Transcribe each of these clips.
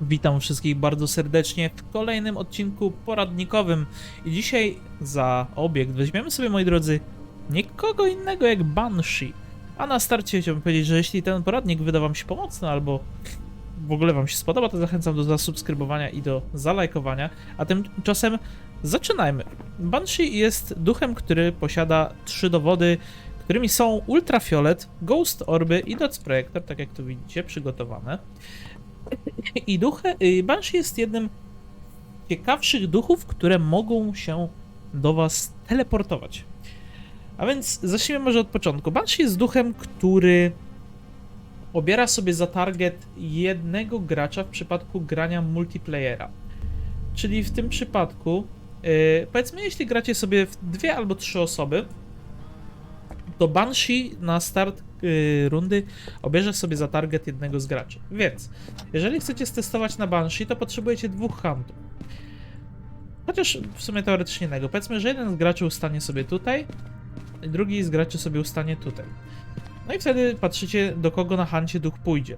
Witam wszystkich bardzo serdecznie w kolejnym odcinku poradnikowym. I dzisiaj za obiekt weźmiemy sobie, moi drodzy, nikogo innego jak Banshee. A na starcie chciałbym powiedzieć, że jeśli ten poradnik wyda Wam się pomocny albo w ogóle Wam się spodoba, to zachęcam do zasubskrybowania i do zalajkowania. A tymczasem zaczynajmy. Banshee jest duchem, który posiada trzy dowody, którymi są Ultrafiolet, Ghost Orby i Dots Projector, tak jak tu widzicie, przygotowane. I duchy, y, Banshee jest jednym z ciekawszych duchów, które mogą się do was teleportować. A więc zacznijmy może od początku. Banshee jest duchem, który obiera sobie za target jednego gracza w przypadku grania multiplayera. Czyli w tym przypadku, yy, powiedzmy, jeśli gracie sobie w dwie albo trzy osoby, to Banshee na start yy, rundy obierze sobie za target jednego z graczy. Więc, jeżeli chcecie stestować na Banshee, to potrzebujecie dwóch huntów. Chociaż w sumie teoretycznie jednego. Powiedzmy, że jeden z graczy ustanie sobie tutaj, drugi z graczy sobie ustanie tutaj. No i wtedy patrzycie, do kogo na hancie duch pójdzie.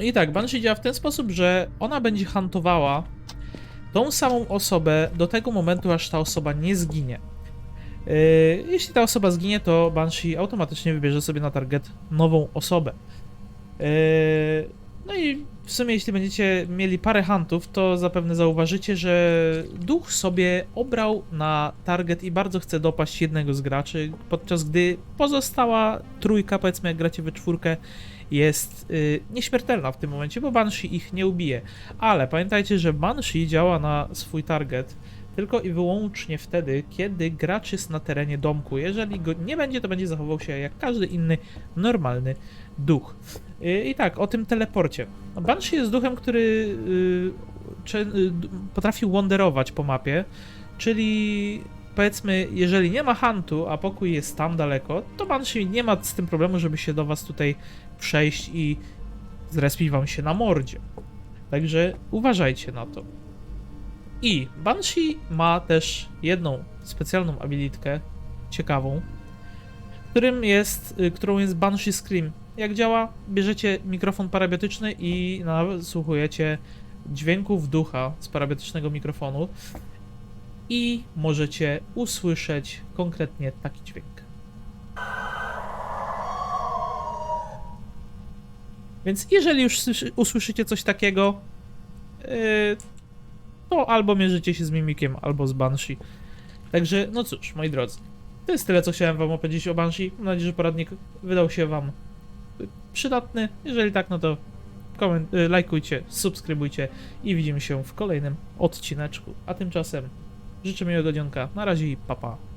I tak, Banshee działa w ten sposób, że ona będzie hantowała tą samą osobę do tego momentu, aż ta osoba nie zginie. Yy, jeśli ta osoba zginie, to Banshee automatycznie wybierze sobie na target nową osobę. Yy, no i w sumie, jeśli będziecie mieli parę huntów, to zapewne zauważycie, że duch sobie obrał na target i bardzo chce dopaść jednego z graczy, podczas gdy pozostała trójka, powiedzmy jak gracie we czwórkę, jest yy, nieśmiertelna w tym momencie, bo Banshee ich nie ubije. Ale pamiętajcie, że Banshee działa na swój target tylko i wyłącznie wtedy, kiedy gracz jest na terenie domku. Jeżeli go nie będzie, to będzie zachował się jak każdy inny normalny duch. Yy, I tak, o tym teleporcie. Banshee jest duchem, który yy, czy, yy, d- potrafi wanderować po mapie, czyli powiedzmy, jeżeli nie ma huntu, a pokój jest tam daleko, to Banshee nie ma z tym problemu, żeby się do was tutaj przejść i zrespić wam się na mordzie. Także uważajcie na to. I Banshee ma też jedną specjalną abilitkę, ciekawą, którym jest, y, którą jest Banshee Scream. Jak działa? Bierzecie mikrofon parabiotyczny i nasłuchujecie dźwięków ducha z parabiotycznego mikrofonu i możecie usłyszeć konkretnie taki dźwięk. Więc jeżeli już słyszy- usłyszycie coś takiego, yy, to albo mierzycie się z Mimikiem, albo z Banshee. Także, no cóż, moi drodzy, to jest tyle, co chciałem wam opowiedzieć o Banshee. Mam nadzieję, że poradnik wydał się wam przydatny. Jeżeli tak, no to koment- y, lajkujcie, subskrybujcie i widzimy się w kolejnym odcineczku. A tymczasem życzę miłego dzionka. Na razie i papa. Pa.